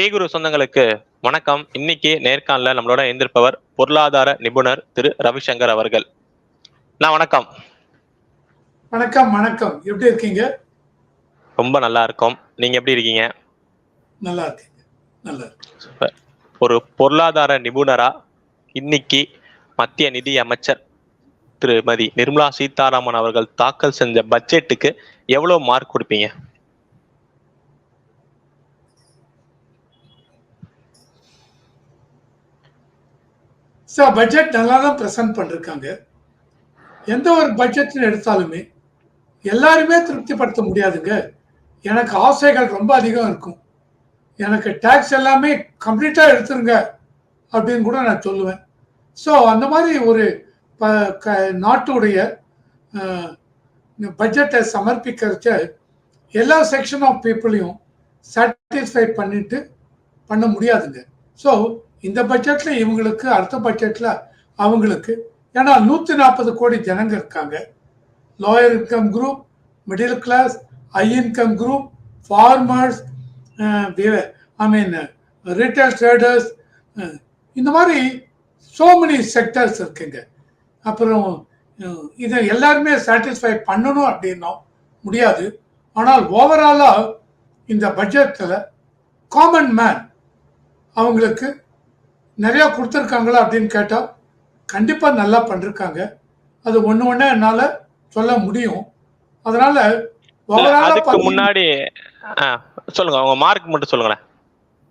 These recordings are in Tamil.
பேகுரு சொந்தங்களுக்கு வணக்கம். இன்னைக்கு நேர்காணல நம்மளோட இருந்திருப்பவர் பொருளாதார நிபுணர் திரு ரவிசங்கர் அவர்கள். நான் வணக்கம். வணக்கம் வணக்கம். எப்படி இருக்கீங்க? ரொம்ப நல்லா இருக்கோம். நீங்க எப்படி இருக்கீங்க? நல்லா இருக்கீங்க. நல்லா ஒரு பொருளாதார நிபுணரா இன்னைக்கு மத்திய நிதி அமைச்சர் திருமதி நிர்மலா சீதாராமன் அவர்கள் தாக்கல் செஞ்ச பட்ஜெட்டுக்கு எவ்வளவு மார்க் கொடுப்பீங்க? சார் பட்ஜெட் நல்லா தான் ப்ரெசென்ட் பண்ணிருக்காங்க. எந்த ஒரு பட்ஜெட்னு எடுத்தாலுமே எல்லாருமே திருப்திப்படுத்த முடியாதுங்க. எனக்கு ஆசைகள் ரொம்ப அதிகம் இருக்கும். எனக்கு டேக்ஸ் எல்லாமே கம்ப்ளீட்டாக எடுத்துருங்க அப்படின்னு கூட நான் சொல்லுவேன். ஸோ அந்த மாதிரி ஒரு ப க நாட்டுடைய பட்ஜெட்டை சமர்ப்பிக்கிறச்ச எல்லா செக்ஷன் ஆஃப் பீப்புளையும் சாட்டிஸ்ஃபை பண்ணிட்டு பண்ண முடியாதுங்க. ஸோ இந்த பட்ஜெட்ல இவங்களுக்கு அடுத்த பட்ஜெட்ல அவங்களுக்கு ஏன்னா நூற்றி நாற்பது கோடி ஜனங்க இருக்காங்க. Lower income group middle class high income group farmers I mean retail traders இந்த மாதிரி சோ மெனி செக்டர்ஸ் இருக்குங்க. அப்புறம் இதை எல்லாருமே சாட்டிஸ்ஃபை பண்ணணும் அப்படின்னா முடியாது. ஆனால் ஓவராலாக இந்த பட்ஜெட்டில் காமன் மேன் அவங்களுக்கு நிறையா கொடுத்துருக்காங்களா அப்படின்னு கேட்டால் கண்டிப்பாக நல்லா பண்ணிருக்காங்க. அது ஒன்று ஒன்று என்னால் சொல்ல முடியும். அதனால அதுக்கு முன்னாடி சொல்லுங்க உங்க மார்க் மட்டும் சொல்லுங்களேன்.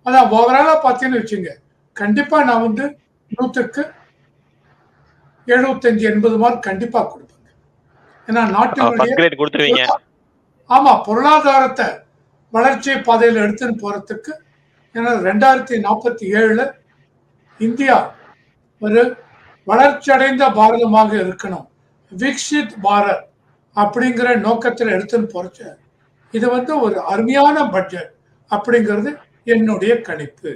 அதான் ஓவராலாக பார்த்தீங்கன்னு வச்சுங்க. கண்டிப்பாக நான் வந்து நூற்றுக்கு எழுபத்தஞ்சு எண்பது மார்க் கண்டிப்பாக கொடுப்பேங்க. ஏன்னா நாட்டினுடைய ஆமா பொருளாதாரத்தை வளர்ச்சி பாதையில் எடுத்துன்னு போறதுக்கு ஏன்னா ரெண்டாயிரத்தி நாற்பத்தி ஏழுல இந்தியா ஒரு வளர்ச்சியடைந்த பாரதமாக இருக்கணும். விக்ஷித் பாரத் அப்படிங்கிற நோக்கத்தில் எடுத்துன்னு போறச்ச இது வந்து ஒரு அருமையான பட்ஜெட் அப்படிங்கிறது என்னுடைய கணிப்பு.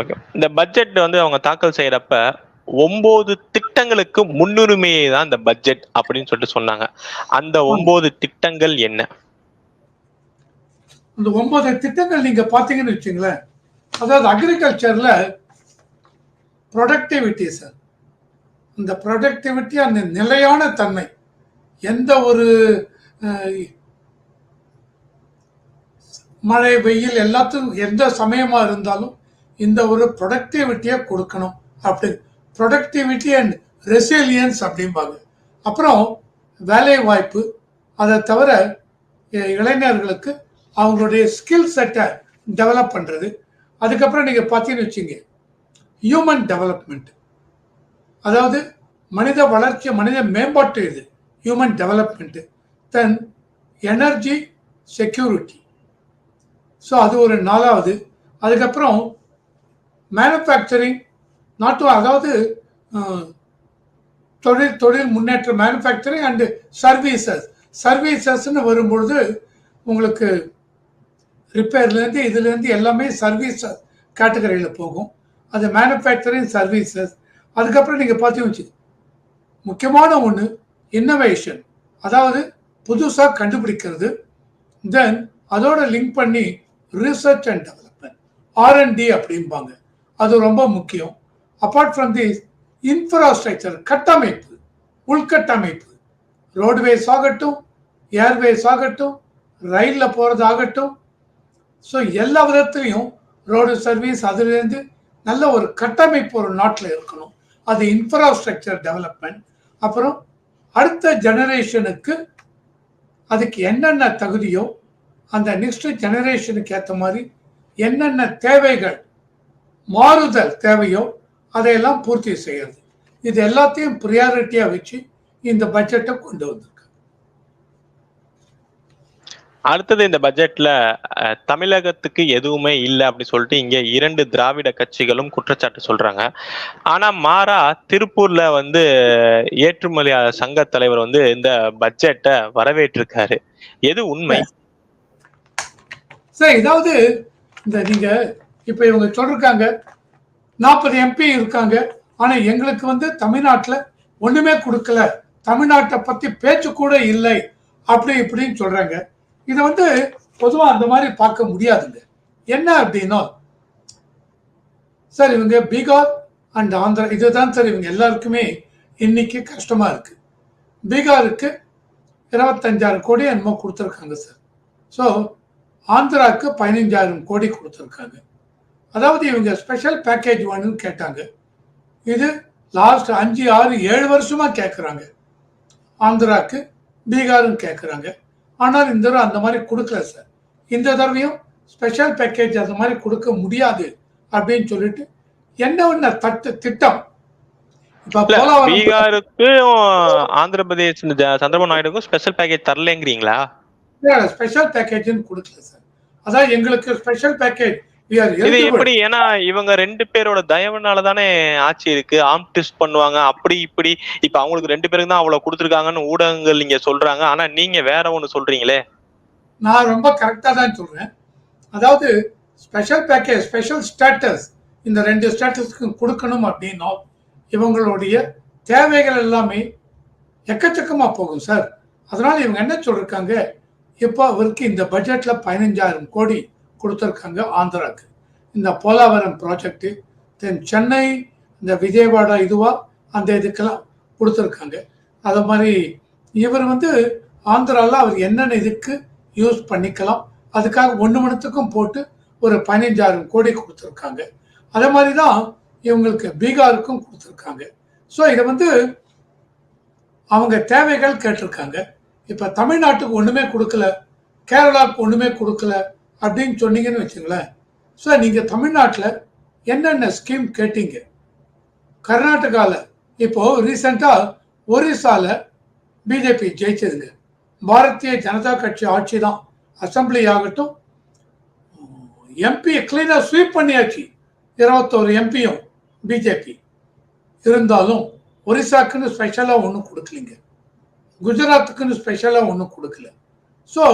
ஓகே இந்த பட்ஜெட் வந்து அவங்க தாக்கல் செய்யறப்ப ஒன்பது திட்டங்களுக்கு முன்னுரிமையை தான் இந்த பட்ஜெட் அப்படின்னு சொல்லிட்டு சொன்னாங்க. அந்த ஒன்பது திட்டங்கள் என்ன? இந்த ஒன்பது திட்டங்கள் நீங்க பாத்தீங்கன்னு வச்சுங்களேன் அதாவது அக்ரிகல்ச்சர்ல ப்ரொடக்டிவிட்டி சார் இந்த ப்ரொடக்டிவிட்டி அந்த நிலையான தன்மை. எந்த ஒரு மழை வெயில் எல்லாத்துக்கும் எந்த சமயமாக இருந்தாலும் இந்த ஒரு ப்ரொடக்டிவிட்டியை கொடுக்கணும் அப்படி. ப்ரொடக்டிவிட்டி அண்ட் ரெசிலியன்ஸ் அப்படிம்பாங்க. அப்புறம் வேலை வாய்ப்பு அதை தவிர இளைஞர்களுக்கு அவங்களுடைய ஸ்கில் செட்டை டெவலப் பண்ணுறது அதுக்கப்புறம் நீங்கள் பார்த்தீங்கன்னு வச்சுங்க ஹியூமன் டெவலப்மெண்ட் அதாவது மனித வளர்ச்சி மனித மேம்பாட்டு இது. Human development then energy security so அது ஒரு நாலாவது. அதுக்கப்புறம் மேனுஃபேக்சரிங் நாட்டு அதாவது தொழில் தொழில் முன்னேற்ற மேனுஃபேக்சரிங் அண்டு சர்வீசஸ் சர்வீசஸ்ன்னு வரும்பொழுது உங்களுக்கு ரிப்பேர்லேருந்து இதுலேருந்து எல்லாமே சர்வீஸ் கேட்டகரியில் போகும். அது மேனுஃபேக்சரிங் சர்வீசஸ் அதுக்கப்புறம் நீங்கள் பார்த்தீங்கன்னு வச்சு முக்கியமான ஒன்று இன்னோவேஷன் அதாவது புதுசாக கண்டுபிடிக்கிறது தென் அதோட லிங்க் பண்ணி ரிசர்ச் அண்ட் டெவலப்மெண்ட் ஆர்என்டி அப்படிம்பாங்க. அது ரொம்ப முக்கியம். அப்பார்ட் ஃப்ரம் திஸ் இன்ஃப்ராஸ்ட்ரக்சர் கட்டமைப்பு உள்கட்டமைப்பு. ரோடுவேஸ் ஆகட்டும் ஏர்வேஸ் ஆகட்டும் ரயிலில் போகிறது ஆகட்டும் ஸோ எல்லா விதத்துலையும் ரோடு சர்வீஸ் அதுலேருந்து நல்ல ஒரு கட்டமைப்பு ஒரு நாட்டில் இருக்கணும். அது இன்ஃப்ராஸ்ட்ரக்சர் டெவலப்மெண்ட் அப்புறம் அடுத்த ஜெனரேஷனுக்கு அதுக்கு என்னென்ன தகுதியோ அந்த நெக்ஸ்ட் ஜெனரேஷனுக்கு ஏற்ற மாதிரி என்னென்ன தேவைகள் மாறுதல் தேவையோ அதையெல்லாம் பூர்த்தி செய்யறது. இது எல்லாத்தையும் ப்ரியாரிட்டியாக வச்சு இந்த பட்ஜெட்டை கொண்டு வந்திருக்கு அடுத்தது இந்த பட்ஜெட்ல தமிழகத்துக்கு எதுவுமே இல்லை அப்படின்னு சொல்லிட்டு இங்க இரண்டு திராவிட கட்சிகளும் குற்றச்சாட்டு சொல்றாங்க. ஆனா மாறா திருப்பூர்ல வந்து ஏற்றுமதி சங்க தலைவர் வந்து இந்த பட்ஜெட்டை வரவேற்றிருக்காரு. எது உண்மை? சார் இதாவது இந்த நீங்க இப்ப இவங்க சொல்றாங்க நாற்பது எம்பி இருக்காங்க ஆனா எங்களுக்கு வந்து தமிழ்நாட்டில் ஒண்ணுமே கொடுக்கல. தமிழ்நாட்டை பத்தி பேச்சு கூட இல்லை அப்படி இப்படின்னு சொல்றாங்க. இதை வந்து பொதுவாக அந்த மாதிரி பார்க்க முடியாதுங்க. என்ன அப்படின்னா சார் இவங்க பீகார் அண்ட் ஆந்திரா இதுதான் சார் இவங்க எல்லாருக்குமே இன்னைக்கு கஷ்டமாக இருக்கு. பீகாருக்கு இருபத்தஞ்சாயிரம் கோடி என்னமோ கொடுத்துருக்காங்க சார். ஸோ ஆந்திராவுக்கு பதினஞ்சாயிரம் கோடி கொடுத்துருக்காங்க. அதாவது இவங்க ஸ்பெஷல் பேக்கேஜ் வேணும்னு கேட்டாங்க. இது லாஸ்ட் அஞ்சு ஆறு ஏழு வருஷமாக கேட்குறாங்க ஆந்திராவுக்கு பீகாரும் கேட்குறாங்க ஆனால் இந்த தடவை அந்த மாதிரி கொடுக்கல சார் இந்த தடவையும் ஸ்பெஷல் பேக்கேஜ் அந்த மாதிரி கொடுக்க முடியாது அப்படின்னு சொல்லிட்டு என்ன ஒன்று தட்டு திட்டம்? பீகாருக்கும் ஆந்திர பிரதேஷ் சந்திரபாபு நாயுடுக்கும் ஸ்பெஷல் பேக்கேஜ் தரலங்கிறீங்களா? ஸ்பெஷல் பேக்கேஜ்னு கொடுக்கல சார் அதான் எங்களுக்கு ஸ்பெஷல் பேக்கேஜ் இது. எப்படி? ஏன்னா இவங்க ரெண்டு பேரோட தயவுனால தானே ஆட்சி இருக்கு. ஆம் டெஸ்ட் பண்ணுவாங்க. அப்படி இப்படி. இப்ப அவங்களுக்கு ரெண்டு பேருக்கு தான் அவ்வளவு கொடுத்துருக்காங்கன்னு ஊடகங்கள் நீங்க சொல்றாங்க. ஆனா நீங்க வேற ஒண்ணு சொல்றீங்களே? நான் ரொம்ப கரெக்டாக தான் சொல்றேன். அதாவது ஸ்பெஷல் பேக்கேஜ் ஸ்பெஷல் ஸ்டேட்டஸ் இந்த ரெண்டு ஸ்டேட்டஸ்க்கு கொடுக்கணும் அப்படின்னா இவங்களுடைய தேவைகள் எல்லாமே எக்கச்சக்கமா போகும் சார் அதனால இவங்க என்ன சொல்லிருக்காங்க? இப்போ அவருக்கு இந்த பட்ஜெட்ல பதினஞ்சாயிரம் கோடி கொடுத்துருக்காங்க ஆந்திராக்கு. இந்த போலாவரம் ப்ராஜெக்டு தென் சென்னை இந்த விஜயவாடா இதுவா அந்த இதுக்கெல்லாம் கொடுத்துருக்காங்க. அது மாதிரி இவர் வந்து ஆந்திரால அவர் என்னென்ன இதுக்கு யூஸ் பண்ணிக்கலாம் அதுக்காக ஒன்று மணத்துக்கும் போட்டு ஒரு பதினஞ்சாயிரம் கோடி கொடுத்துருக்காங்க. அதே மாதிரி தான் இவங்களுக்கு பீகாருக்கும் கொடுத்துருக்காங்க. ஸோ இதை வந்து அவங்க தேவைகள் கேட்டிருக்காங்க. இப்போ தமிழ்நாட்டுக்கு ஒன்றுமே கொடுக்கல கேரளாவுக்கு ஒன்றுமே கொடுக்கல அப்படின்னு சொன்னீங்கன்னு வச்சுங்களேன். ஸோ நீங்கள் தமிழ்நாட்டில் என்னென்ன ஸ்கீம் கேட்டீங்க? கர்நாடகாவில் இப்போ ரீசெண்டாக ஒரிசாவில் பிஜேபி ஜெயிச்சதுங்க. பாரதிய ஜனதா கட்சி ஆட்சி தான். அசம்பிளி ஆகட்டும். எம்பியை கிளீனாக ஸ்வீப் பண்ணியாச்சு. இருபத்தோரு எம்பியும் பிஜேபி இருந்தாலும் ஒரிசாக்குன்னு ஸ்பெஷலாக ஒன்றும் கொடுக்கலிங்க. குஜராத்துக்குன்னு ஸ்பெஷலாக ஒன்றும் கொடுக்கல. ஸோ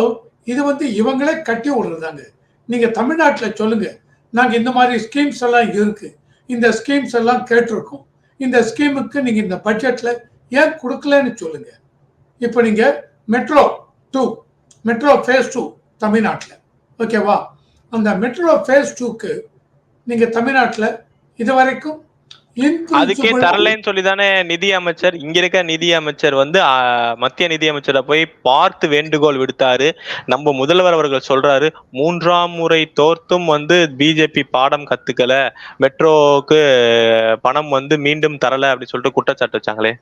இது வந்து இவங்களே கட்டி விடுறதாங்க நீங்கள் தமிழ்நாட்டில் சொல்லுங்க. நாங்கள் இந்த மாதிரி ஸ்கீம்ஸ் எல்லாம் இருக்கு. இந்த ஸ்கீம்ஸ் எல்லாம் கேட்டிருக்கோம். இந்த ஸ்கீமுக்கு நீங்கள் இந்த பட்ஜெட்டில் ஏன் கொடுக்கலன்னு சொல்லுங்க. இப்போ நீங்கள் metro to metro phase two தமிழ்நாட்டில். ஓகேவா அந்த மெட்ரோ ஃபேஸ் டூக்கு நீங்கள் தமிழ்நாட்டில் இது வரைக்கும் அதுக்கே தரலைன்னு சொல்லி தானே நிதி அமைச்சர். இங்க இருக்க நிதி அமைச்சர் வந்து மத்திய நிதி அமைச்சரை போய் பார்த்து வேண்டுகோள் விடுத்தாரு. நம்ம முதல்வர் அவர்கள் சொல்றாரு மூன்றாம் முறை தோர்த்தும் வந்து பிஜேபி பாடம் கத்துக்கல. மெட்ரோவுக்கு பணம் வந்து மீண்டும் தரல அப்படின்னு சொல்லிட்டு குற்றச்சாட்டு வச்சாங்களே.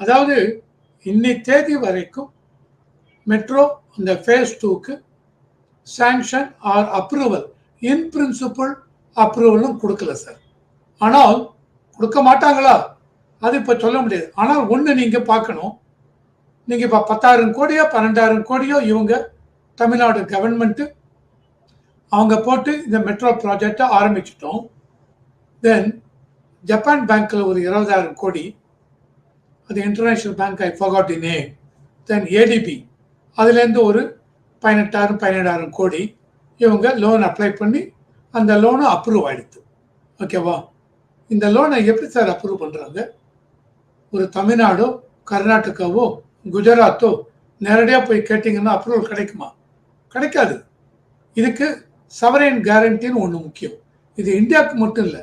அதாவது இன்னை தேதி வரைக்கும் மெட்ரோ இந்த ஃபேஸ் டூக்கு sanction or approval in principle அப்ரூவலும் கொடுக்கல சார் ஆனால் கொடுக்க மாட்டாங்களா? அது இப்போ சொல்ல முடியாது. ஆனால் ஒன்று நீங்கள் பார்க்கணும். நீங்கள் இப்போ பத்தாயிரம் கோடியோ பன்னெண்டாயிரம் கோடியோ இவங்க தமிழ்நாடு கவர்மெண்ட்டு அவங்க போட்டு இந்த மெட்ரோ ப்ராஜெக்டை ஆரம்பிச்சிட்டோம். தென் ஜப்பான் பேங்க்கில் ஒரு இருபதாயிரம் கோடி. அது international bank I forgot in name then ADB அதுலேருந்து ஒரு பதினெட்டாயிரம் பதினேழாயிரம் கோடி இவங்க லோன் அப்ளை பண்ணி அந்த லோனை அப்ரூவ் ஆயிடுது. ஓகேவா இந்த லோனை எப்படி சார் அப்ரூவ் பண்ணுறாங்க ஒரு தமிழ்நாடோ கர்நாடகாவோ குஜராத்தோ நேரடியாக போய் கேட்டிங்கன்னா அப்ரூவல் கிடைக்குமா? கிடைக்காது. இதுக்கு சவரேன் கேரண்டின்னு ஒன்று முக்கியம். இது இந்தியாவுக்கு மட்டும் இல்லை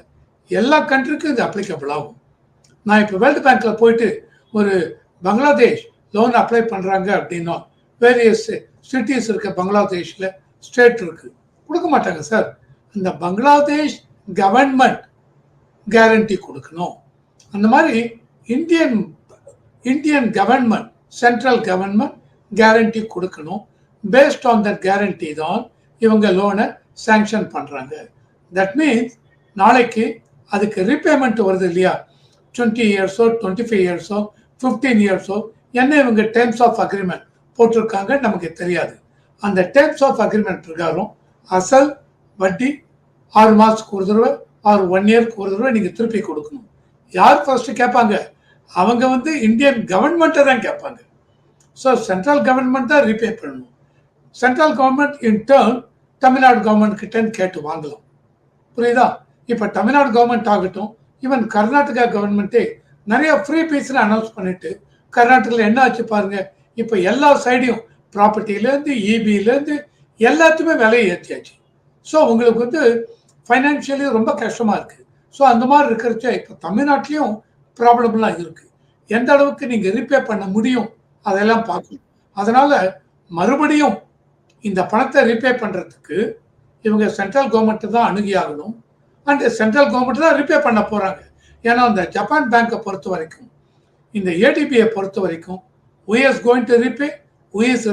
எல்லா கண்ட்ரிக்கும் இது அப்ளிகபிள் ஆகும். நான் இப்போ வேர்ல்டு பேங்க்கில் போயிட்டு ஒரு பங்களாதேஷ் லோன் அப்ளை பண்ணுறாங்க அப்படின்னா வேரியஸ் சிட்டிஸ் இருக்க பங்களாதேஷில் ஸ்டேட் இருக்குது கொடுக்க மாட்டாங்க சார் இந்த பங்களாதேஷ் கவர்மெண்ட் கேரண்டி கொடுக்கணும். அந்த மாதிரி Indian Indian government central government guarantee கொடுக்கணும். பேஸ்ட் ஆன் தட் கேரண்டி தான் இவங்க லோனை சேங்ஷன் பண்ணுறாங்க தட் மீன்ஸ் நாளைக்கு அதுக்கு ரீபேமெண்ட் வருது இல்லையா? டுவெண்ட்டி இயர்ஸோ டுவெண்ட்டி ஃபைவ் இயர்ஸோ ஃபிஃப்டீன் இயர்ஸோ என்ன இவங்க டேர்ம்ஸ் ஆஃப் அக்ரிமெண்ட் போட்டிருக்காங்க நமக்கு தெரியாது. அந்த டேர்ம்ஸ் ஆஃப் அக்ரிமெண்ட் பிரகாரம் அசல் வட்டி ஆறு மாதத்துக்கு ஒரு தடவை ஆர் ஒன் இயர்க்கு ஒரு தடவை நீங்கள் திருப்பி கொடுக்கணும். யார் ஃபர்ஸ்ட் கேட்பாங்க? அவங்க வந்து இந்தியன் கவர்மெண்ட்டை தான் கேட்பாங்க. ஸோ சென்ட்ரல் கவர்மெண்ட் தான் ரீபே பண்ணணும். Central government in turn Tamil Nadu government கிட்டேன்னு கேட்டு வாங்கலாம். புரியுதா? இப்போ தமிழ்நாடு கவர்மெண்ட் ஆகட்டும் ஈவன் கர்நாடகா கவர்மெண்ட்டே நிறைய ஃப்ரீ பீஸ்னு அனௌன்ஸ் பண்ணிட்டு கர்நாடகாவில் என்ன ஆச்சு பாருங்க? இப்போ எல்லா சைடையும் ப்ராப்பர்ட்டிலேருந்து இபிலேருந்து எல்லாத்துக்குமே விலையை ஏற்றியாச்சு ஸோ உங்களுக்கு வந்து ஃபைனான்ஷியலி ரொம்ப கஷ்டமாக இருக்குது ஸோ அந்த மாதிரி இருக்கிறச்ச இப்போ தமிழ்நாட்டிலையும் ப்ராப்ளம்லாம் இருக்குது எந்த அளவுக்கு நீங்கள் ரீபே பண்ண முடியும் அதெல்லாம் பார்க்கணும். அதனால் மறுபடியும் இந்த பணத்தை ரீபே பண்ணுறதுக்கு இவங்க சென்ட்ரல் கவர்மெண்ட்டு தான் அணுகி ஆகணும் அண்ட் சென்ட்ரல் கவர்மெண்ட் தான் ரிப்பேர் பண்ண போகிறாங்க ஏன்னா அந்த ஜப்பான் பேங்கை பொறுத்த வரைக்கும் இந்த ஏடிபியை பொறுத்த வரைக்கும் who is going to repay who is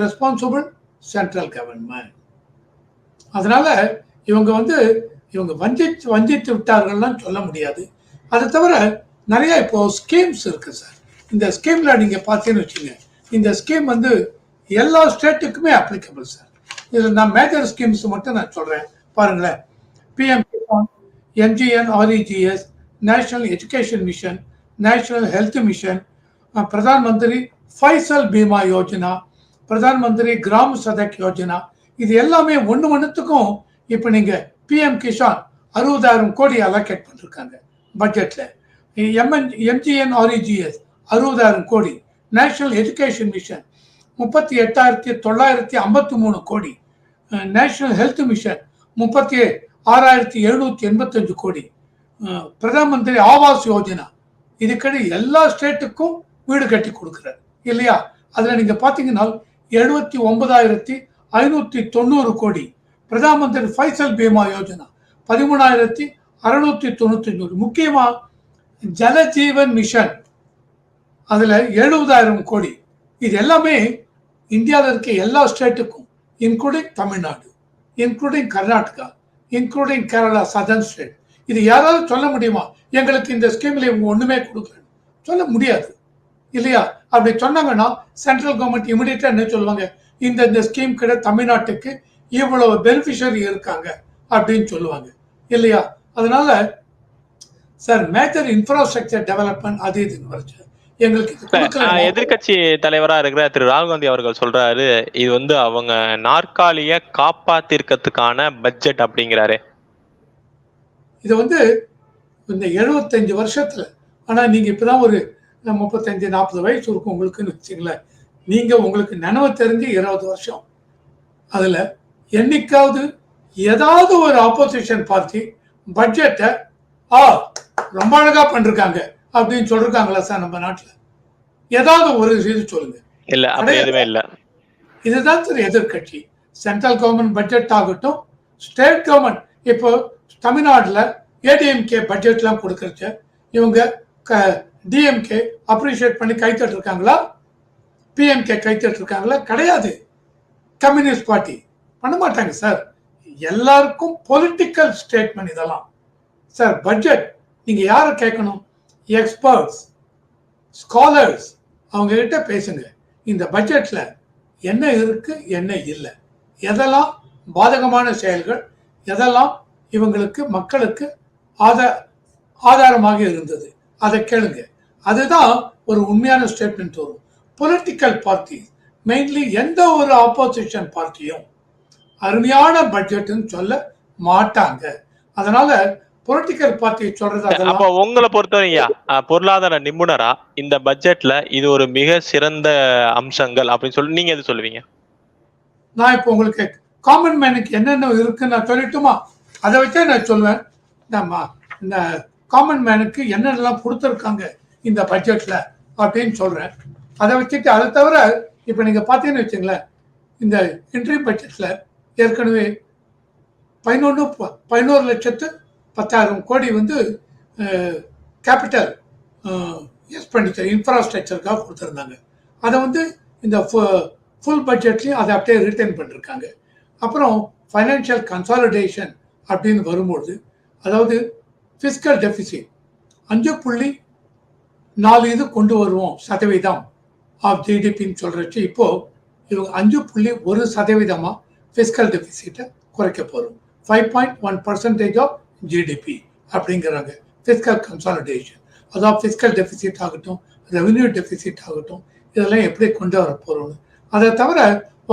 central government அதனால் இவங்க வந்து இவங்க வஞ்சித்து வஞ்சித்து விட்டார்கள்லாம் சொல்ல முடியாது. அதை தவிர நிறைய இப்போ ஸ்கீம்ஸ் இருக்கு சார் இந்த ஸ்கீம்ல நீங்க பார்த்தீங்கன்னு வச்சுங்க இந்த ஸ்கீம் வந்து எல்லா ஸ்டேட்டுக்குமே அப்ளிகபிள் சார் இதில் நான் மேஜர் ஸ்கீம்ஸ் மட்டும் நான் சொல்றேன். பாருங்களேன். PM MGN REGS national education mission national health mission Pradhan Mantri Fasal Bima Yojana Pradhan Mantri கிராம சதக் யோஜனா இது எல்லாமே ஒன்று ஒன்றுத்துக்கும் இப்போ நீங்கள் பிஎம் கிஷான் அறுபதாயிரம் கோடி அலோகேட் பண்ணிருக்காங்க பட்ஜெட்டில் எம்என் எம்ஜிஎன் ஆர்இஜிஎஸ் அறுபதாயிரம் கோடி. நேஷனல் எஜுகேஷன் மிஷன் முப்பத்தி எட்டாயிரத்தி தொள்ளாயிரத்தி ஐம்பத்தி மூணு கோடி. நேஷனல் ஹெல்த் மிஷன் முப்பத்தி ஆறாயிரத்தி எழுநூத்தி எண்பத்தஞ்சு கோடி. பிரதம பிரதான் மந்திரி ஆவாஸ் யோஜனா இதுக்கடி எல்லா ஸ்டேட்டுக்கும் வீடு கட்டி கொடுக்குறாரு. இல்லையா? அதில் நீங்கள் பார்த்தீங்கன்னா எழுபத்தி ஒன்பதாயிரத்தி ஐநூற்றி தொண்ணூறு கோடி. பிரதான் மந்திரி ஃபைசல் பீமா யோஜனா பதிமூணாயிரத்தி அறுநூத்தி தொண்ணூத்தி அஞ்சு முக்கியமாக ஜலஜீவன் மிஷன். அதில் எழுபதாயிரம் கோடி. இது எல்லாமே இந்தியாவில் இருக்க எல்லா ஸ்டேட்டுக்கும் including Tamil Nadu including Karnataka including Kerala southern state இது யாராவது சொல்ல முடியுமா? எங்களுக்கு இந்த ஸ்கீமில் இவங்க ஒன்றுமே கொடுக்கல. சொல்ல முடியாது. இல்லையா? அப்படி சொன்னாங்கன்னா சென்ட்ரல் கவர்மெண்ட் இமிடியேட்டாக என்ன சொல்லுவாங்க? இந்த இந்த ஸ்கீம் கிட்ட தமிழ்நாட்டுக்கு இவ்வளவு பெனிஃபிஷரி இருக்காங்க அப்படின்னு சொல்லுவாங்க. இல்லையா? அதனால சார் மேஜர் இன்ஃப்ராஸ்ட்ரக்சர் டெவலப்மெண்ட் அது இதுன்னு வருச்சு எதிர்கட்சி தலைவரா இருக்கிற திரு ராகுல் காந்தி அவர்கள் சொல்றாரு இது வந்து அவங்க நாற்காலிய காப்பாத்திருக்கிறதுக்கான பட்ஜெட் அப்படிங்கிறாரு. இது வந்து இந்த எழுபத்தஞ்சு வருஷத்துல ஆனா நீங்க இப்பதான் ஒரு முப்பத்தஞ்சு நாற்பது வயசு இருக்கும் உங்களுக்குன்னு வச்சுங்களேன் நீங்க உங்களுக்கு நினைவு தெரிஞ்சு இருபது வருஷம். அதுல என்னைக்காவது ஏதாவது ஒரு ஆப்போசிஷன் பார்ட்டி பட்ஜெட்டை ஆ ரொம்ப அழகா பண்ணிருக்காங்க அப்படின்னு சொல்லிருக்காங்களா சார் நம்ம நாட்டுல? ஏதாவது ஒரு இது சொல்லுங்க. இல்ல அப்படி எதுவுமே இல்ல. இதுதான் சார் எதிர்க்கட்சி. சென்ட்ரல் கவர்மெண்ட் பட்ஜெட் ஆகட்டும் ஸ்டேட் கவர்மெண்ட் இப்போ தமிழ்நாட்டில் ஏடிஎம்கே பட்ஜெட்லாம் கொடுக்கறச்ச இவங்க க டிஎம்கே அப்ரிஷியேட் பண்ணி கைத்தட்டு இருக்காங்களா பிஎம்கே கைத்தட்டு இருக்காங்களா கிடையாது. கம்யூனிஸ்ட் பார்ட்டி பண்ண மாட்டாங்க சார். எல்லாருக்கும் பொலிட்டிக்கல் ஸ்டேட்மெண்ட் இதெல்லாம். சார் பட்ஜெட் நீங்க யாரை கேட்கணும்? எக்ஸ்பர்ட்ஸ் ஸ்காலர்ஸ் அவங்க கிட்ட பேசுங்க. இந்த பட்ஜெட்ல என்ன இருக்கு என்ன இல்லை. எதெல்லாம் பாதகமான செயல்கள் எதெல்லாம் இவங்களுக்கு மக்களுக்கு ஆத ஆதாரமாக இருந்தது அதை கேளுங்க. அதுதான் ஒரு உண்மையான ஸ்டேட்மெண்ட் வரும். பொலிட்டிக்கல் பார்ட்டி மெயின்லி எந்த ஒரு ஆப்போசிஷன் பார்ட்டியும் அருமையான பட்ஜெட்னு சொல்ல மாட்டாங்க. அதனால பொலிட்டிக்கல் பார்ட்டி சொல்றது அப்ப உங்களை பொறுத்தவரையா பொருளாதார நிபுணரா இந்த பட்ஜெட்ல இது ஒரு மிக சிறந்த அம்சங்கள் அப்படின்னு சொல்லி நீங்க எது சொல்லுவீங்க? நான் இப்போ உங்களுக்கு காமன் மேனுக்கு என்னென்ன இருக்குன்னு நான் சொல்லட்டுமா? அதை வச்சே நான் சொல்லுவேன். நம்ம இந்த காமன் மேனுக்கு என்னென்னலாம் கொடுத்துருக்காங்க இந்த பட்ஜெட்ல அப்படின்னு சொல்றேன். அதை வச்சுட்டு அதை தவிர இப்போ நீங்க பார்த்தீங்கன்னு வச்சுங்களேன் இந்த இன்ட்ரி பட்ஜெட்ல ஏற்கனவே பதினொன்று பதினோரு லட்சத்து பத்தாயிரம் கோடி வந்து கேபிட்டல் எக்ஸ்பெண்டிச்சர் இன்ஃப்ராஸ்ட்ரக்சருக்காக கொடுத்துருந்தாங்க. அதை வந்து இந்த ஃபுல் பட்ஜெட்லேயும் அதை அப்படியே ரிட்டர்ன் பண்ணிருக்காங்க. அப்புறம் ஃபைனான்ஷியல் கன்சாலிடேஷன் அப்படின்னு வரும்பொழுது அதாவது ஃபிஸ்கல் டெபிசிட் அஞ்சு புள்ளி நாலு இது கொண்டு வருவோம் சதவீதம் ஆஃப் ஜிடிபின்னு சொல்கிறச்சு இப்போது இவங்க அஞ்சு புள்ளி ஒரு சதவீதமாக ஃபிஸ்கல் டெபிசிட்டை குறைக்க போகிறோம் five point one percentage of GDP அப்படிங்கிறாங்க. ஃபிஸ்கல் கன்சாலிடேஷன் அதாவது ஃபிஸ்கல் டெபிசிட் ஆகட்டும் ரெவென்யூ டெபிசிட் ஆகட்டும் இதெல்லாம் எப்படி கொண்டு வர போறோம்னு. அதை தவிர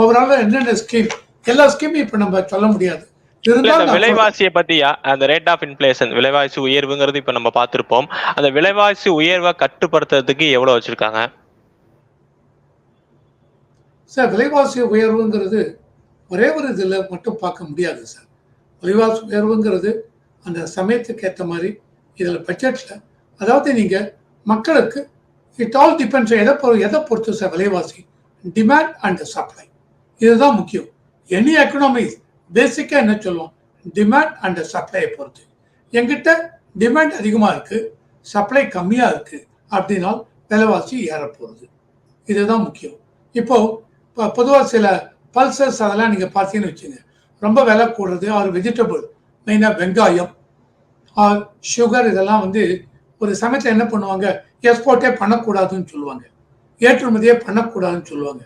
ஓவரால் என்னென்ன ஸ்கீம் எல்லா ஸ்கீமும் இப்போ நம்ம சொல்ல முடியாது. விலைவாசியை பத்தியா அந்த ரேட் ஆஃப் இன்ஃபிளேஷன் விலைவாசி உயர்வுங்கிறது இப்ப நம்ம பார்த்திருப்போம். அந்த விலைவாசி உயர்வை கட்டுப்படுத்துறதுக்கு எவ்வளவு வச்சிருக்காங்க? சார் விலைவாசி உயர்வுங்கிறது ஒரே ஒரு இதில் மட்டும் பார்க்க முடியாது சார். விலைவாசி உயர்வுங்கிறது அந்த சமயத்துக்கு ஏற்ற மாதிரி இதில் பட்ஜெட்டில் அதாவது நீங்கள் மக்களுக்கு இட் ஆல் டிபெண்ட்ஸ் எதை பொறு எதை பொறுத்து சார் விலைவாசி? டிமாண்ட் அண்ட் சப்ளை இதுதான் முக்கியம். எனி எக்கனாமிஸ் பேசிக்காக என்ன சொல்லுவோம்? டிமாண்ட் அண்ட் சப்ளையை பொறுத்து. எங்கிட்ட டிமாண்ட் அதிகமாக இருக்குது சப்ளை கம்மியாக இருக்குது அப்படின்னா விலைவாசி ஏறப்போகுது. இதுதான் முக்கியம். இப்போது இப்போ பொதுவாக சில பல்சஸ் அதெல்லாம் நீங்கள் பார்த்தீங்கன்னு வச்சுங்க. ரொம்ப விலை கூடுறது ஆர் வெஜிடபிள் மெயினாக வெங்காயம் ஆர் சுகர் இதெல்லாம் வந்து ஒரு சமயத்தில் என்ன பண்ணுவாங்க? எக்ஸ்போர்ட்டே பண்ணக்கூடாதுன்னு சொல்லுவாங்க. ஏற்றுமதியே பண்ணக்கூடாதுன்னு சொல்லுவாங்க.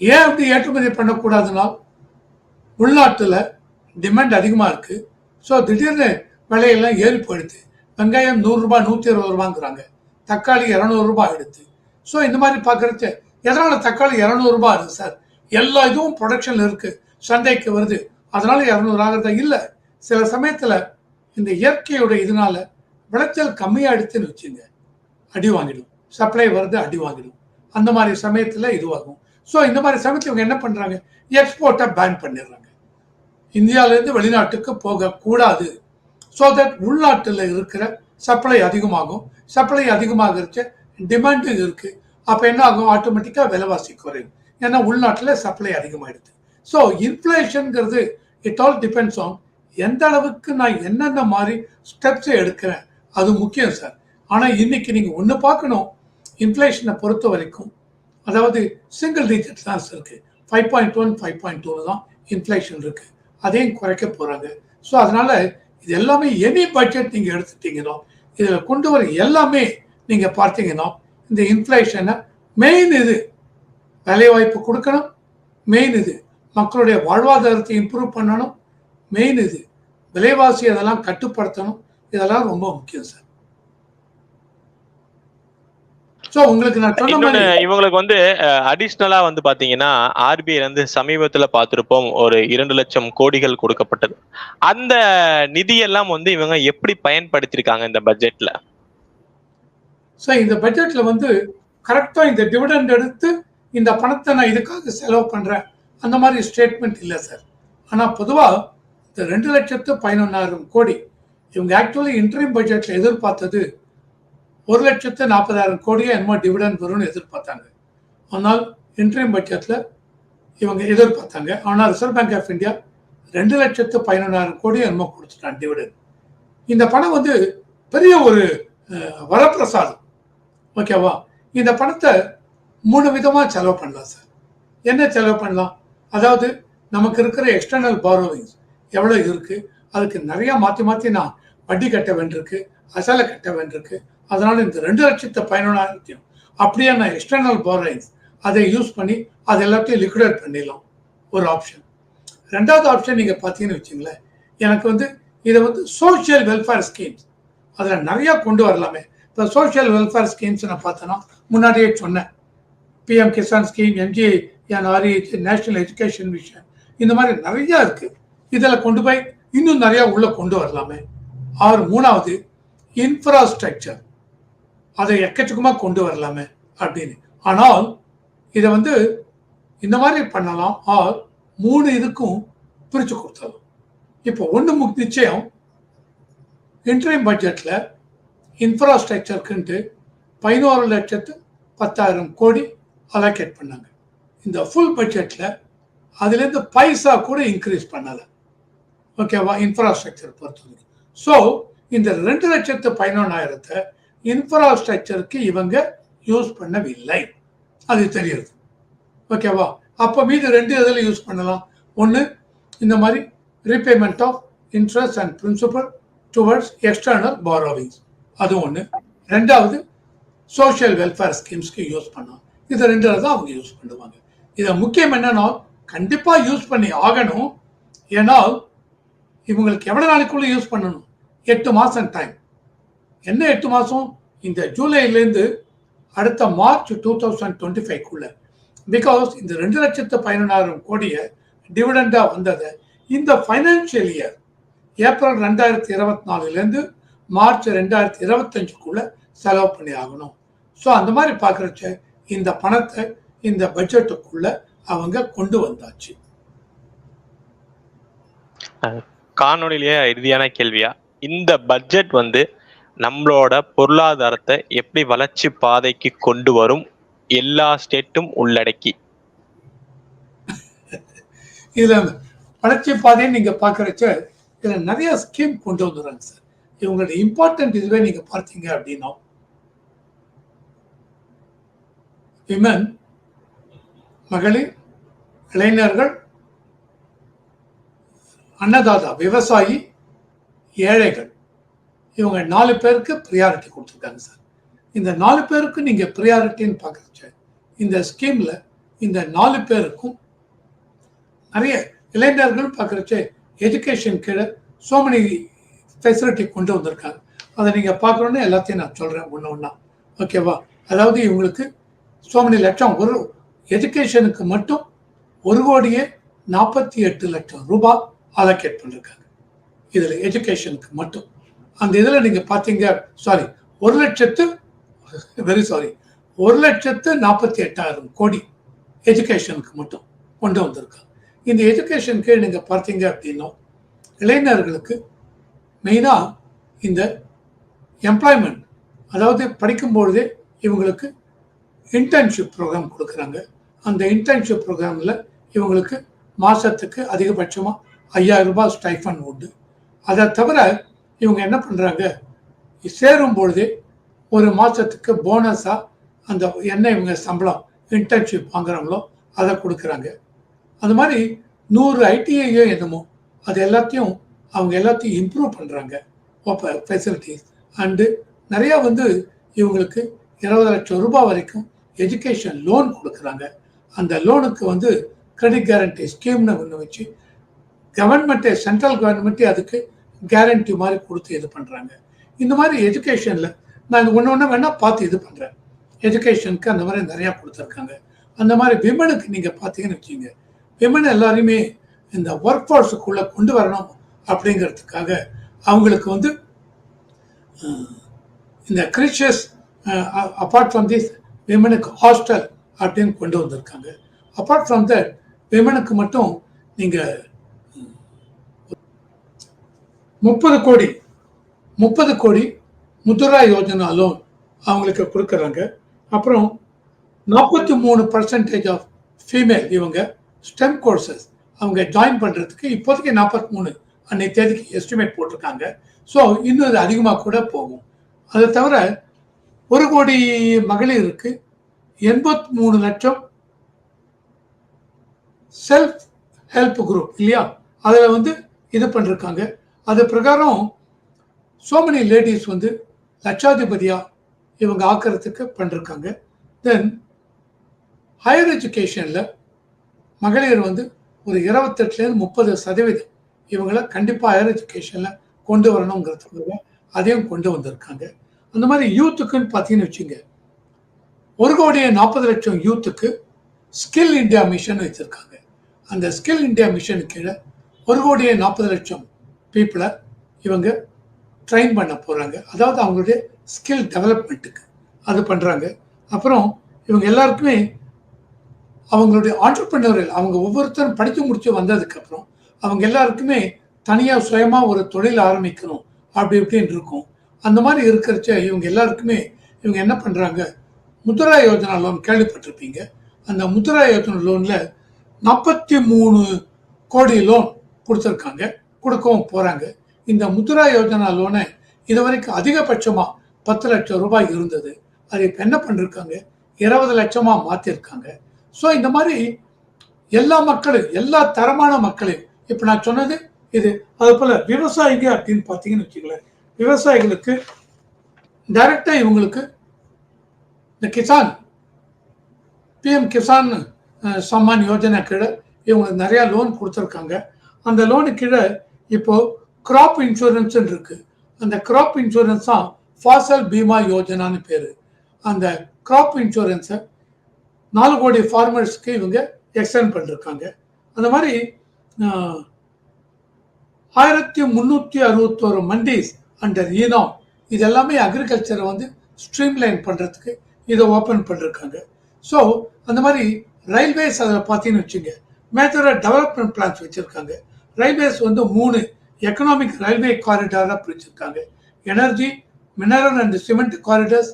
ஏன் அப்படி ஏற்றுமதி பண்ணக்கூடாதுன்னா உள்நாட்டில் டிமாண்ட் அதிகமாக இருக்குது ஸோ திடீர்னு விலையெல்லாம் ஏறி போயிடுது. வெங்காயம் நூறுரூபா நூற்றி இருபது ரூபாங்கிறாங்க. தக்காளி இரநூறுபா எடுத்து. ஸோ இந்த மாதிரி பார்க்குறச்ச எதனால் தக்காளி இரநூறுபா இருக்குது சார் எல்லா இதுவும் ப்ரொடக்ஷனில் இருக்குது சந்தைக்கு வருது. அதனால இரநூறு ஆகிறதா? இல்லை. சில சமயத்தில் இந்த இயற்கையோட இதனால விளைச்சல் கம்மியாக எடுத்துன்னு வச்சுங்க. அடி வாங்கிடும். சப்ளை வருது அடி வாங்கிடும். அந்த மாதிரி சமயத்தில் இதுவாகும். ஸோ இந்த மாதிரி சமயத்தில் இவங்க என்ன பண்ணுறாங்க எக்ஸ்போர்ட்டை பேன் பண்ணிடுறாங்க. இந்தியாவிலேருந்து வெளிநாட்டுக்கு போகக்கூடாது. ஸோ தட் உள்நாட்டில் இருக்கிற சப்ளை அதிகமாகும். சப்ளை அதிகமாகிறச்ச டிமாண்டும் இருக்குது அப்போ என்ன ஆகும்? ஆட்டோமேட்டிக்காக விலைவாசி குறையும். ஏன்னா உள்நாட்டில் சப்ளை அதிகமாகிடுது ஸோ இன்ஃப்ளேஷனுங்கிறது இட் ஆல் டிபெண்ட்ஸ் ஆன் எந்த அளவுக்கு நான் என்னென்ன மாதிரி ஸ்டெப்ஸை எடுக்கிறேன். அது முக்கியம் சார் ஆனால் இன்னைக்கு நீங்கள் ஒன்று பார்க்கணும். இன்ஃப்ளேஷனை பொறுத்த வரைக்கும் அதாவது சிங்கிள் டிஜிட் தான் இருக்குது five point one five point two தான் இன்ஃப்ளேஷன் இருக்குது அதையும் குறைக்க போகிறாங்க ஸோ அதனால் இது எல்லாமே எனி பட்ஜெட் நீங்கள் எடுத்துட்டீங்கன்னா இதில் கொண்டு வர எல்லாமே நீங்கள் பார்த்தீங்கன்னா இந்த இன்ஃப்ளேஷனை மெயின் இது வேலைவாய்ப்பு கொடுக்கணும். மெயின் இது. மக்களுடைய வாழ்வாதாரத்தை இம்ப்ரூவ் பண்ணணும். மெயின் இது. விலைவாசி அதெல்லாம் கட்டுப்படுத்தணும். இதெல்லாம் ரொம்ப முக்கியம் சார் இவங்களுக்கு வந்து அடிஷ்னலா வந்து பாத்தீங்கன்னா ஆர்பிஐ வந்து சமீபத்துல பார்த்திருப்போம் ஒரு இரண்டு லட்சம் கோடிகள் கொடுக்கப்பட்டது. அந்த நிதியெல்லாம் வந்து இவங்க எப்படி பயன்படுத்தியிருக்காங்க இந்த பட்ஜெட்ல ஸோ இந்த பட்ஜெட்ல வந்து கரெக்டா இந்த டிவிடெண்ட் எடுத்து இந்த பணத்தை நான் இதுக்காக செலவு பண்ணுறேன் அந்த மாதிரி ஸ்டேட்மெண்ட் இல்லை சார் ஆனால் பொதுவாக இந்த ரெண்டு லட்சத்து பதினொன்னாயிரம் கோடி இவங்க ஆக்சுவலி இன்ட்ரீம் பட்ஜெட்டில் எதிர்பார்த்தது ஒரு லட்சத்து நாற்பதாயிரம் கோடியே என்னமோ டிவிடன் வரும்னு எதிர்பார்த்தாங்க. ஆனால் இன்டர்ம் பட்ஜெட்டில் இவங்க எதிர்பார்த்தாங்க. ஆனால் ரிசர்வ் பேங்க் ஆஃப் இந்தியா ரெண்டு லட்சத்து பதினொன்றாயிரம் கோடி என்னமோ கொடுத்துட்டான் டிவிடன் இந்த பணம் வந்து பெரிய ஒரு வரப்பிரசாதம். ஓகேவா இந்த பணத்தை மூணு விதமாக செலவு பண்ணலாம் சார். என்ன செலவு பண்ணலாம்? அதாவது நமக்கு இருக்கிற எக்ஸ்டர்னல் பாரோவிங்ஸ் எவ்வளோ இருக்குது அதுக்கு நிறையா மாற்றி மாற்றி நான் வட்டி கட்ட வேண்டியிருக்கு அசலை கட்ட வேண்டியிருக்கு. அதனால் இந்த ரெண்டு லட்சத்தை பதினொன்றாயிரத்தையும் அப்படியே நான் எக்ஸ்டர்னல் பாரோவிங்ஸ் அதை யூஸ் பண்ணி அது எல்லாத்தையும் லிக்விடேட் பண்ணிடலாம். ஒரு ஆப்ஷன் ரெண்டாவது ஆப்ஷன் நீங்கள் பார்த்தீங்கன்னு வச்சுங்களேன் எனக்கு வந்து இதை வந்து சோஷியல் வெல்ஃபேர் ஸ்கீம்ஸ் அதில் நிறையா கொண்டு வரலாமே. இப்போ சோஷியல் வெல்ஃபேர் ஸ்கீம்ஸ் நான் பார்த்தேன்னா முன்னாடியே சொன்னேன் PM Kisan scheme MG NREH national education mission இந்த மாதிரி நிறையா இருக்குது இதில் கொண்டு போய் இன்னும் நிறையா உள்ளே கொண்டு வரலாமே. ஆறு மூணாவது இன்ஃப்ராஸ்ட்ரக்சர் அதை எக்கச்சக்கமாக கொண்டு வரலாமே அப்படின்னு. ஆனால் இதை வந்து இந்த மாதிரி பண்ணலாம். ஆர் மூணு இதுக்கும் பிரித்து கொடுத்தலாம் இப்போ ஒன்று முக் நிச்சயம் இன்டர்ம் பட்ஜெட்டில் இன்ஃப்ராஸ்ட்ரக்சருக்குன்ட்டு பதினோரு லட்சத்து பத்தாயிரம் கோடி அலோகேட் பண்ணாங்க. இந்த ஃபுல் பட்ஜெட்டில் அதுலேருந்து பைசா கூட இன்க்ரீஸ் பண்ணலை. ஓகேவா இன்ஃப்ராஸ்ட்ரக்சர் பொறுத்தவரைக்கும். ஸோ இந்த ரெண்டு லட்சத்து பதினொன்றாயிரத்தை இன்ஃப்ராஸ்ட்ரக்சருக்கு இவங்க யூஸ் பண்ணவில்லை. அது தெரியுது. ஓகேவா அப்போ மீது ரெண்டு இதில் யூஸ் பண்ணலாம்? ஒன்று இந்த மாதிரி repayment of interest and principal towards external borrowings அது ஒன்று ரெண்டாவது சோஷியல் வெல்ஃபேர் ஸ்கீம்ஸ்க்கு யூஸ் பண்ணலாம். இது ரெண்டு தான் அவங்க யூஸ் பண்ணுவாங்க. இதை முக்கியம் என்னன்னா கண்டிப்பாக யூஸ் பண்ணி ஆகணும். ஏன்னால் இவங்களுக்கு எவ்வளோ நாளைக்குள்ளே யூஸ் பண்ணணும்? எட்டு மாதம் டைம் என்ன எட்டு மாதம் இந்த ஜூலைலேருந்து அடுத்த மார்ச் டூ தௌசண்ட் டுவெண்ட்டி ஃபைவ்க்குள்ள பிகாஸ் இந்த ரெண்டு லட்சத்து பதினொன்றாயிரம் கோடியை டிவிடெண்டாக வந்ததை இந்த ஃபைனான்சியல் இயர் ஏப்ரல் ரெண்டாயிரத்தி இருபத்தி நாலுலேருந்து மார்ச் ரெண்டாயிரத்தி இருபத்தஞ்சுக்குள்ளே செலவு பண்ணி ஆகணும். ஸோ அந்த மாதிரி பார்க்குறச்ச இந்த பணத்தை இந்த பட்ஜெட்டுக்குள்ள அவங்க கொண்டு வந்தாச்சு. காணொளியிலேயே இறுதியான கேள்வியா? இந்த பட்ஜெட் வந்து நம்மளோட பொருளாதாரத்தை எப்படி வளர்ச்சி பாதைக்கு கொண்டு வரும்? எல்லா ஸ்டேட்டும் உள்ளடக்கி. இதுல வளர்ச்சி பாதையை நீங்க பாக்குறச்ச இதுல நிறைய ஸ்கீம் கொண்டு வந்துடுறாங்க சார் இவங்களோட இம்பார்ட்டன்ட் இதுவே நீங்க பார்த்தீங்க அப்படின்னா விமன் மகளிர் இளைஞர்கள் அன்னதாதா விவசாயி ஏழைகள். இவங்க நாலு பேருக்கு ப்ரியாரிட்டி கொடுத்துருக்காங்க சார். இந்த நாலு பேருக்கு நீங்கள் ப்ரியாரிட்டின்னு பார்க்குறச்ச இந்த ஸ்கீமில் இந்த நாலு பேருக்கும் நிறைய இளைஞர்கள் பார்க்குறச்சே எஜுகேஷன் கீழே ஸோ மெனி ஃபெசிலிட்டி கொண்டு வந்திருக்காங்க. அதை நீங்கள் பார்க்கணுன்னு எல்லாத்தையும் நான் சொல்கிறேன் ஒன்று ஒன்றா ஓகேவா அதாவது இவங்களுக்கு ஸோ many லட்சம் ஒரு எஜுகேஷனுக்கு மட்டும் ஒரு கோடியே நாற்பத்தி எட்டு லட்சம் ரூபாய் அலோகேட் பண்ணியிருக்காங்க இதில் எஜுகேஷனுக்கு மட்டும். அந்த இதில் நீங்கள் பார்த்தீங்க சாரி ஒரு லட்சத்து வெரி சாரி ஒரு லட்சத்து நாற்பத்தி எட்டாயிரம் கோடி எஜுகேஷனுக்கு மட்டும் கொண்டு வந்திருக்காங்க. இந்த எஜுகேஷனுக்கு நீங்கள் பார்த்தீங்க அப்படின்னா இளைஞர்களுக்கு மெயினாக இந்த எம்ப்ளாய்மெண்ட் அதாவது படிக்கும்பொழுதே இவங்களுக்கு இன்டர்ன்ஷிப் ப்ரோக்ராம் கொடுக்குறாங்க. அந்த இன்டர்ன்ஷிப் ப்ரோக்ராமில் இவங்களுக்கு மாதத்துக்கு அதிகபட்சமாக ஐயாயிரம் ரூபாய் ஸ்டைஃபன் உண்டு. அதை தவிர இவங்க என்ன பண்ணுறாங்க சேரும் பொழுதே ஒரு மாதத்துக்கு போனஸாக அந்த என்ன இவங்க சம்பளம் இன்டர்ன்ஷிப் வாங்குறாங்களோ அதை கொடுக்குறாங்க. அந்த மாதிரி நூறு ஐடிஐயோ என்னமோ அது எல்லாத்தையும் அவங்க எல்லாத்தையும் இம்ப்ரூவ் பண்ணுறாங்க ஃபெசிலிட்டிஸ் அண்டு நிறையா வந்து இவங்களுக்கு இருபது லட்சம் ரூபாய் வரைக்கும் எஜுகேஷன் லோன் கொடுக்குறாங்க. அந்த லோனுக்கு வந்து கிரெடிட் கேரண்டி ஸ்கீம்னு ஒன்று வச்சு கவர்மெண்ட்டே சென்ட்ரல் கவர்மெண்ட்டே அதுக்கு கேரண்டி மாதிரி கொடுத்து இது பண்ணுறாங்க இந்த மாதிரி எஜுகேஷனில் நான் ஒன்று ஒன்று வேணால் பார்த்து இது பண்ணுறேன் எஜுகேஷனுக்கு அந்த மாதிரி நிறையா கொடுத்துருக்காங்க. அந்த மாதிரி விமனுக்கு நீங்கள் பார்த்தீங்கன்னு வச்சுங்க விமன் எல்லாரையுமே இந்த ஒர்க் ஃபோர்ஸுக்குள்ளே கொண்டு வரணும் அப்படிங்கிறதுக்காக அவங்களுக்கு வந்து இந்த கிறிஸ்டியஸ் அப்பார்ட் ஃப்ரம் திஸ் விமனுக்கு ஹாஸ்டல் அப்படின்னு கொண்டு வந்திருக்காங்க. அப்பார்ட் ஃப்ரம் தட் விமனுக்கு மட்டும் நீங்கள் முப்பது கோடி முப்பது கோடி முத்ரா யோஜனா லோன் அவங்களுக்கு கொடுக்குறாங்க. அப்புறம் நாற்பத்தி மூணு பர்சன்டேஜ் ஆஃப் ஃபீமேல் இவங்க ஸ்டெம் கோர்சஸ் அவங்க ஜாயின் பண்ணுறதுக்கு இப்போதைக்கு நாற்பத்தி மூணு அன்னைக்கு தேதிக்கு எஸ்டிமேட் போட்டிருக்காங்க. ஸோ இன்னும் அது அதிகமாக கூட போகும். அதை தவிர ஒரு கோடி மகளிருக்கு எண்பத்தி மூணு லட்சம் செல்ஃப் ஹெல்ப் குரூப் இல்லையா? அதில் வந்து இது பண்ணிருக்காங்க. அது பிரகாரம் சோ மெனி லேடிஸ் வந்து லட்சாதிபதியாக இவங்க ஆக்கிறதுக்கு பண்ணிருக்காங்க. தென் ஹையர் எஜுகேஷனில் மகளிர் வந்து ஒரு இருபத்தெட்டுலேருந்து முப்பது சதவீதம் இவங்கள கண்டிப்பாக ஹையர் எஜுகேஷனில் கொண்டு வரணுங்கிறதுக்காக அதையும் கொண்டு வந்திருக்காங்க. அந்த மாதிரி யூத்துக்குன்னு பார்த்தீங்கன்னு வச்சுங்க ஒரு கோடியே நாற்பது லட்சம் யூத்துக்கு ஸ்கில் இந்தியா மிஷன் வச்சுருக்காங்க. அந்த ஸ்கில் இந்தியா மிஷன் கீழே ஒரு கோடியே நாற்பது லட்சம் பீப்புளை இவங்க ட்ரெயின் பண்ண போகிறாங்க அதாவது அவங்களுடைய ஸ்கில் டெவலப்மெண்ட்டுக்கு அது பண்ணுறாங்க அப்புறம் இவங்க எல்லாருக்குமே அவங்களுடைய ஆண்டர்பிரினர்கள் அவங்க ஒவ்வொருத்தரும் படித்து முடித்து வந்ததுக்கப்புறம் அவங்க எல்லாருக்குமே தனியாக சுயமாக ஒரு தொழில் ஆரம்பிக்கணும் அப்படி இப்படின்னு இருக்கும். அந்த மாதிரி இருக்கிறச்ச இவங்க எல்லாருக்குமே இவங்க என்ன பண்ணுறாங்க முத்ரா யோஜனா லோன் கேள்விப்பட்டிருப்பீங்க. அந்த முத்ரா யோஜனா லோனில் நாற்பத்தி மூணு கோடி லோன் கொடுத்துருக்காங்க. கொடுக்கவும் போகிறாங்க இந்த முத்ரா யோஜனா லோனை இது வரைக்கும் அதிகபட்சமாக பத்து லட்சம் ரூபாய் இருந்தது. அது இப்போ என்ன பண்ணிருக்காங்க? இருபது லட்சமாக மாற்றிருக்காங்க ஸோ இந்த மாதிரி எல்லா மக்களும் எல்லா தரமான மக்களையும் இப்போ நான் சொன்னது இது அது போல் விவசாயிங்க அப்படின்னு பார்த்தீங்கன்னு வச்சுக்கல விவசாயிகளுக்கு டைரக்டாக இவங்களுக்கு இந்த கிசான் பிஎம் கிசான் சம்மான் யோஜனா கீழே இவங்களுக்கு நிறையா லோன் கொடுத்துருக்காங்க. அந்த லோனு கீழே இப்போ கிராப் இன்சூரன்ஸ்ன்னு இருக்குது அந்த கிராப் இன்சூரன்ஸ் தான் ஃபாசல் பீமா யோஜனான்னு பேர். அந்த கிராப் இன்சூரன்ஸை நாலு கோடி ஃபார்மர்ஸ்க்கு இவங்க எக்ஸ்டெண்ட் பண்ணிருக்காங்க. அந்த மாதிரி ஆயிரத்தி முந்நூற்றி அறுபத்தோரு மண்டிஸ் அண்டர் ஈனோ இது எல்லாமே அக்ரிகல்ச்சரை வந்து ஸ்ட்ரீம்லைன் பண்ணுறதுக்கு இதை ஓப்பன் பண்ணிருக்காங்க. ஸோ அந்த மாதிரி ரயில்வேஸ் அதில் பார்த்தீங்கன்னு வச்சுங்க மேஜராக டெவலப்மெண்ட் பிளான்ஸ் வச்சுருக்காங்க. ரயில்வேஸ் வந்து மூணு எக்கனாமிக் ரயில்வே காரிடாராக பிரிச்சிருக்காங்க. Energy mineral and cement corridors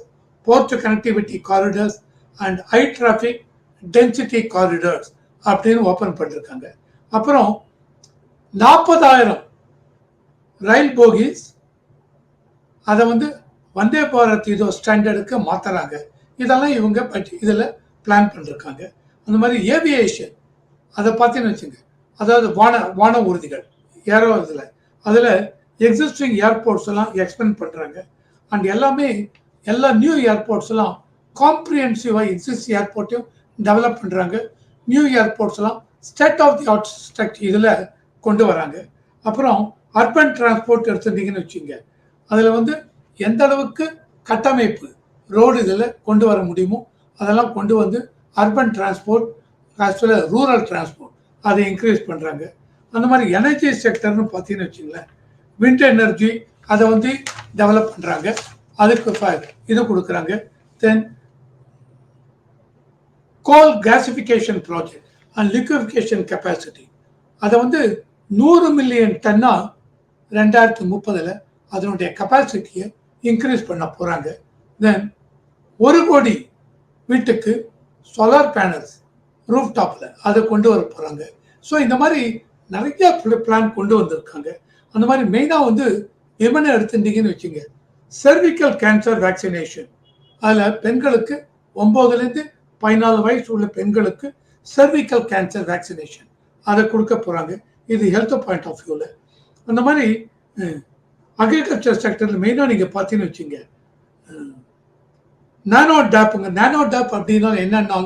port connectivity corridors and high traffic density corridors அப்படின்னு ஓப்பன் பண்ணியிருக்காங்க அப்புறம் நாற்பதாயிரம் ரயில் போகிஸ் அதை வந்து வந்தே பாரத் இதோ ஸ்டாண்டர்டுக்கு மாற்றுறாங்க இதெல்லாம் இவங்க பட்ஜெட் இதில் பிளான் பண்ணிருக்காங்க. அந்த மாதிரி ஏவியேஷன் அதை பார்த்தீங்கன்னு வச்சுங்க. அதாவது வான வான ஊர்திகள் ஏரோ இதில். அதில் எக்ஸிஸ்டிங் ஏர்போர்ட்ஸ் எல்லாம் எக்ஸ்பெண்ட் பண்ணுறாங்க அண்ட் எல்லாமே எல்லா நியூ ஏர்போர்ட்ஸ் எல்லாம் காம்ப்ரிஹென்சிவாக எக்ஸிஸ்ட் ஏர்போர்ட்டையும் டெவலப் பண்ணுறாங்க நியூ ஏர்போர்ட்ஸ் எல்லாம் state of the art struct இதில் கொண்டு வராங்க. அப்புறம் அர்பன் டிரான்ஸ்போர்ட் எடுத்துட்டீங்கன்னு வச்சுங்க. அதில் வந்து எந்த அளவுக்கு கட்டமைப்பு ரோடு இதில் கொண்டு வர முடியுமோ அதெல்லாம் கொண்டு வந்து அர்பன் டிரான்ஸ்போர்ட் ஆக்சுவலாக ரூரல் டிரான்ஸ்போர்ட் அதை இன்க்ரீஸ் பண்ணுறாங்க அந்த மாதிரி எனர்ஜி செக்டர்னு பார்த்தீங்கன்னு வச்சுங்களேன் விண்ட் எனர்ஜி அதை வந்து டெவலப் பண்ணுறாங்க அதுக்கு இது கொடுக்குறாங்க. Then coal gasification project and liquefaction capacity அதை வந்து நூறு மில்லியன் டன்னா ரெண்டாயிரத்து முப்பதில் அதனுடைய கெப்பாசிட்டியை இன்க்ரீஸ் பண்ண போகிறாங்க தென் ஒரு கோடி வீட்டுக்கு சோலார் பேனல்ஸ் ரூஃப் டாப்பில் அதை கொண்டு வர போகிறாங்க ஸோ இந்த மாதிரி நிறைய பிளான் கொண்டு வந்திருக்காங்க. அந்த மாதிரி மெயினாக வந்து விமனை எடுத்துட்டீங்கன்னு வச்சுங்க. சர்விக்கல் கேன்சர் வேக்சினேஷன் அதில் பெண்களுக்கு ஒம்போதுலேருந்து பதினாலு வயசு உள்ள பெண்களுக்கு சர்விக்கல் கேன்சர் வேக்சினேஷன் அதை கொடுக்க போகிறாங்க இது ஹெல்த் பாயிண்ட் ஆஃப் வியூவில் அந்த மாதிரி அக்ரிகல்ச்சர் செக்டரில் மெயினாக நீங்கள் பார்த்தீங்கன்னு வச்சுங்க. நானோ டேப்புங்க நானோ டேப் அப்படின்னா என்னன்னா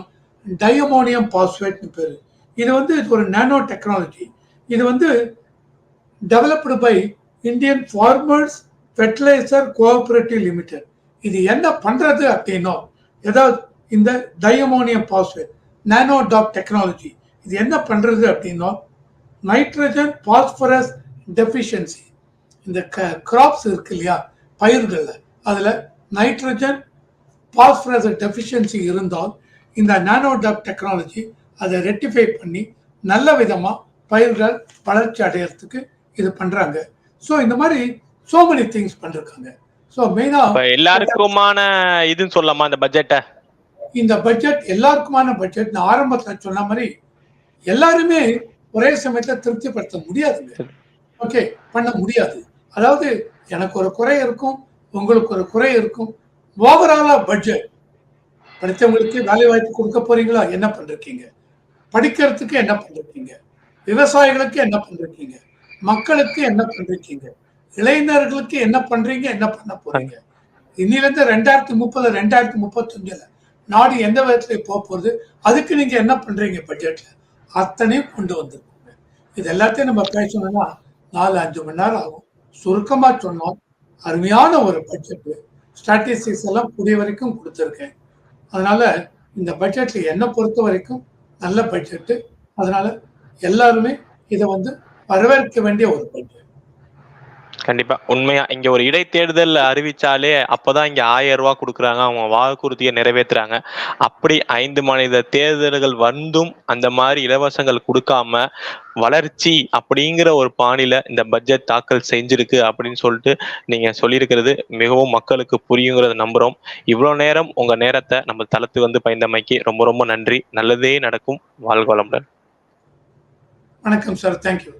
டயமோனியம் பாஸ்வேட்னு பேர். இது வந்து இது ஒரு நானோ டெக்னாலஜி இது வந்து developed by Indian farmers fertiliser cooperative limited இது என்ன பண்ணுறது அப்படின்னா ஏதாவது இந்த diammonium phosphate nano top technology இது என்ன பண்ணுறது அப்படின்னா நைட்ரஜன் பாஸ்பரஸ் டெஃபிஷியன்சி இந்த கிராப்ஸ் இருக்கு இல்லையா பயிர்கள்ல அதுல நைட்ரஜன் பாஸ்பரஸ் டெஃபிஷியன்சி இருந்தால் இந்த நானோ டாப் டெக்னாலஜி அதை ரெட்டிஃபை பண்ணி நல்ல விதமா பயிர்கள் வளர்ச்சி அடையறதுக்கு இது பண்றாங்க. ஸோ இந்த மாதிரி சோ மெனி திங்ஸ் பண்ணிருக்காங்க. ஸோ மெயினா இப்ப எல்லாருக்குமான இதுன்னு சொல்லலாமா இந்த பட்ஜெட்டை இந்த பட்ஜெட் எல்லாருக்குமான பட்ஜெட் நான் ஆரம்பத்தில் சொன்ன மாதிரி எல்லாருமே ஒரே சமயத்தில் திருப்திப்படுத்த முடியாதுங்க. ஓகே பண்ண முடியாது. அதாவது எனக்கு ஒரு குறை இருக்கும் உங்களுக்கு ஒரு குறை இருக்கும். ஓவராலா பட்ஜெட் படித்தவங்களுக்கு வேலை வாய்ப்பு கொடுக்க போறீங்களா? என்ன பண்ணிருக்கீங்க? படிக்கிறதுக்கு என்ன பண்ணிருக்கீங்க? விவசாயிகளுக்கு என்ன பண்ணிருக்கீங்க? மக்களுக்கு என்ன பண்ணிருக்கீங்க? இளைஞர்களுக்கு என்ன பண்றீங்க? என்ன பண்ண போறீங்க? இன்னிலிருந்து ரெண்டாயிரத்தி முப்பது ரெண்டாயிரத்தி முப்பத்தஞ்சுல நாடு எந்த விதத்துல போக போகுது? அதுக்கு நீங்க என்ன பண்றீங்க பட்ஜெட்ல அத்தனையும் கொண்டு வந்திருக்கோங்க. இது எல்லாத்தையும் நம்ம பேசணும்னா நாலு அஞ்சு மணி நேரம் ஆகும். சுருக்கமா சொன்னோம் அருமையான ஒரு பட்ஜெட் ஸ்டாட்டிஸ்டிக்ஸ் எல்லாம் கூடிய வரைக்கும் கொடுத்துருக்கேன். அதனால இந்த பட்ஜெட்ல என்னை பொறுத்த வரைக்கும் நல்ல பட்ஜெட்டு அதனால எல்லாருமே இதை வந்து வரவேற்க வேண்டிய ஒரு பட்ஜெட் கண்டிப்பா. உண்மையா இங்க ஒரு இடைத்தேர்தல் அறிவிச்சாலே அப்பதான் இங்க ஆயிரம் ரூபாய் கொடுக்குறாங்க. அவங்க வாக்குறுதியை நிறைவேற்றுறாங்க அப்படி ஐந்து மாநில தேர்தல்கள் வந்தும் அந்த மாதிரி இலவசங்கள் கொடுக்காம வளர்ச்சி அப்படிங்கிற ஒரு பாணியில இந்த பட்ஜெட் தாக்கல் செஞ்சிருக்கு அப்படின்னு சொல்லிட்டு நீங்க சொல்லியிருக்கிறது மிகவும் மக்களுக்கு புரியுங்கிறத நம்புறோம். இவ்வளவு நேரம் உங்க நேரத்தை நம்ம தளத்து வந்து பயந்தமைக்கு ரொம்ப ரொம்ப நன்றி. நல்லதே நடக்கும். வாழ்க வளமுடன். வணக்கம் சார். தேங்க்யூ